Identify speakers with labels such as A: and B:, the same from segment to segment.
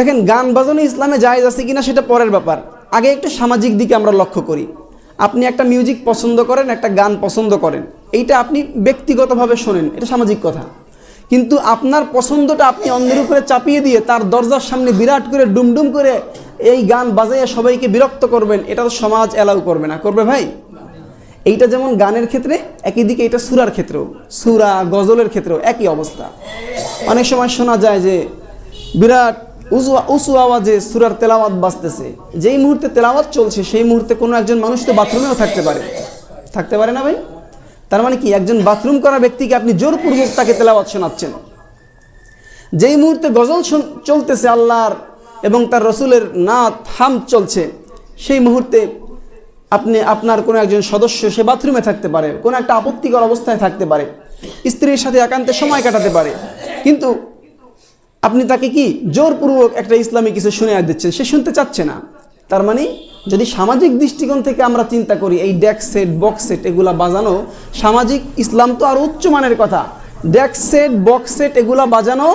A: দেখেন, গান বাজানো ইসলামে জায়েজ আছে কিনা সেটা পরের ব্যাপার। আগে একটু সামাজিক দিকে আমরা লক্ষ্য করি। আপনি একটা মিউজিক পছন্দ করেন, একটা গান পছন্দ করেন। এইটা আপনি ব্যক্তিগতভাবে শোনেন, এটা সামাজিক কথা। কিন্তু আপনার পছন্দটা আপনি অন্যের উপরে চাপিয়ে দিয়ে তার দরজার সামনে বিরাট করে ডুমডুম করে এই গান বাজাইয়া সবাইকে বিরক্ত করবেন, এটা তো সমাজ অ্যালাউ করবে না। করবে ভাই? এইটা যেমন গানের ক্ষেত্রে, একই দিকে এটা সুরার ক্ষেত্রেও, সুরা, গজলের ক্ষেত্রেও একই অবস্থা। অনেক সময় শোনা যায় যে বিরাট উঁচু আওয়াজে সুরার তেলাওয়াত বাজতেছে। যেই মুহূর্তে তেলাওয়াত চলছে, সেই মুহূর্তে কোনো একজন মানুষ তো বাথরুমেও থাকতে পারে। থাকতে পারে না ভাই? তার মানে কি, একজন বাথরুম করা ব্যক্তিকে আপনি জোরপূর্বক তাকে তেলাওয়াত শোনাচ্ছেন। যেই মুহূর্তে গজল চলতেছে আল্লাহর এবং তার রসুলের নাথ হাম চলছে, সেই মুহূর্তে আপনি, আপনার কোনো একজন সদস্য সে বাথরুমে থাকতে পারে, কোনো একটা আপত্তিকর অবস্থায় থাকতে পারে। স্ত্রীর সাথে একান্তে সময় কাটাতে পারে। কিন্তু আপনি তাকে কি জোরপূর্বক একটা ইসলামী কিছু শুনে দিচ্ছেন? সে শুনতে চাচ্ছে না। তার মানে যদি সামাজিক দৃষ্টিকোণ থেকে আমরা চিন্তা করি, এই ডেক সেট বক্স সেট এগুলা বাজানো, সামাজিক ইসলাম তো আর উচ্চ মানের কথা। ডেক সেট বক্স সেট এগুলা বাজানো,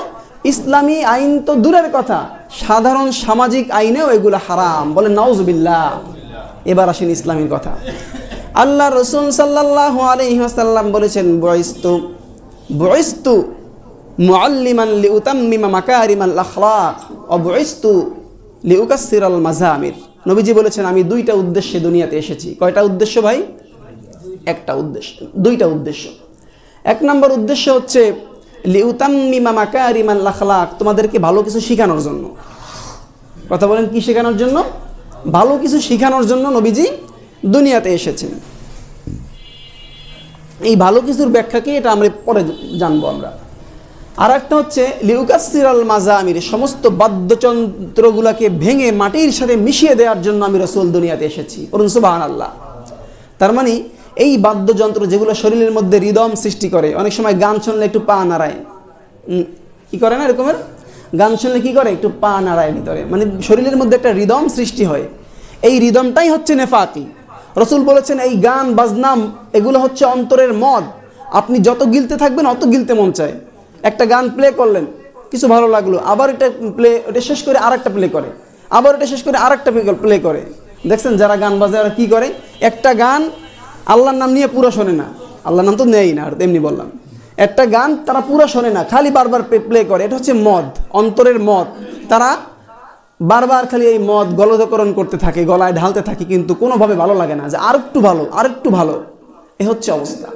A: ইসলামী আইন তো দূরের কথা। সাধারণ সামাজিক আইনেও এগুলা হারাম। বলে নাউজবিল্লাহ। এবার আসেন ইসলামের কথা। আল্লাহ রসুল সাল্লাহ আলহিহাসাল্লাম বলেছেন, বয়স্তু বয়স্তু মুআল্লিমান লিউতাম্মিমা মাকারিমাল আখলাক। ও বয়স্তু লিউকাসিরাল মাজামির। নবীজি বলেছেন, আমি দুইটা উদ্দেশ্যে দুনিয়াতে এসেছি। কয়টা উদ্দেশ্য ভাই? একটা উদ্দেশ্য, দুইটা উদ্দেশ্য। এক নম্বর উদ্দেশ্য হচ্ছে, লিউতাম্মিমা মাকারিমাল আখলাক, তোমাদেরকে ভালো কিছু শেখানোর জন্য। কথা বলেন, কি শেখানোর জন্য? ভালো কিছু শেখানোর জন্য নবীজি দুনিয়াতে এসেছেন। এই ভালো কিছুর ব্যাখ্যা কি? এটা আমরা পরে জানব আমরা। আর একটা হচ্ছে লিউকাসির আল মাজামির, সমস্ত বাদ্যযন্ত্রগুলোকে ভেঙে মাটির সাথে মিশিয়ে দেওয়ার জন্য আমি রসুল দুনিয়াতে এসেছি। বলুন সুবাহান আল্লাহ তার মানে এই বাদ্যযন্ত্র যেগুলো শরীরের মধ্যে হৃদম সৃষ্টি করে, অনেক সময় গান শুনলে একটু পা নাড়ায়। কি করে না এরকমের? গান শুনলে কি করে? একটু পা নাড়ায় ভিতরে। মানে শরীরের মধ্যে একটা হৃদম সৃষ্টি হয়। এই হৃদমটাই হচ্ছে নেফাকি রসুল বলেছেন, এই গান বাজনাম এগুলো হচ্ছে অন্তরের মদ। আপনি যত গিলতে থাকবেন, অত গিলতে মন চায়। একটা গান প্লে করলেন, কিছু ভালো লাগল, আবার এটা প্লে ওটা শেষ করে আর একটা প্লে করে, আবার এটা শেষ করে আর একটা প্লে করে। দেখছেন যারা গান বাজে ওরা কী করে? একটা গান আল্লাহর নাম নিয়ে পুরো শোনে না, আল্লাহর নাম তো নেই না, আর এমনি বললাম। একটা গান তারা পুরো শোনে না, খালি বারবার প্লে করে, এটা হচ্ছে মদ, অন্তরের মদ। তারা বারবার খালি এই মদ গলদকরণ করতে থাকে, গলায় ঢালতে থাকে, কিন্তু কোনোভাবে ভালো লাগে না, যে আর একটু ভালো আর একটু ভালো, এ হচ্ছে অবস্থা।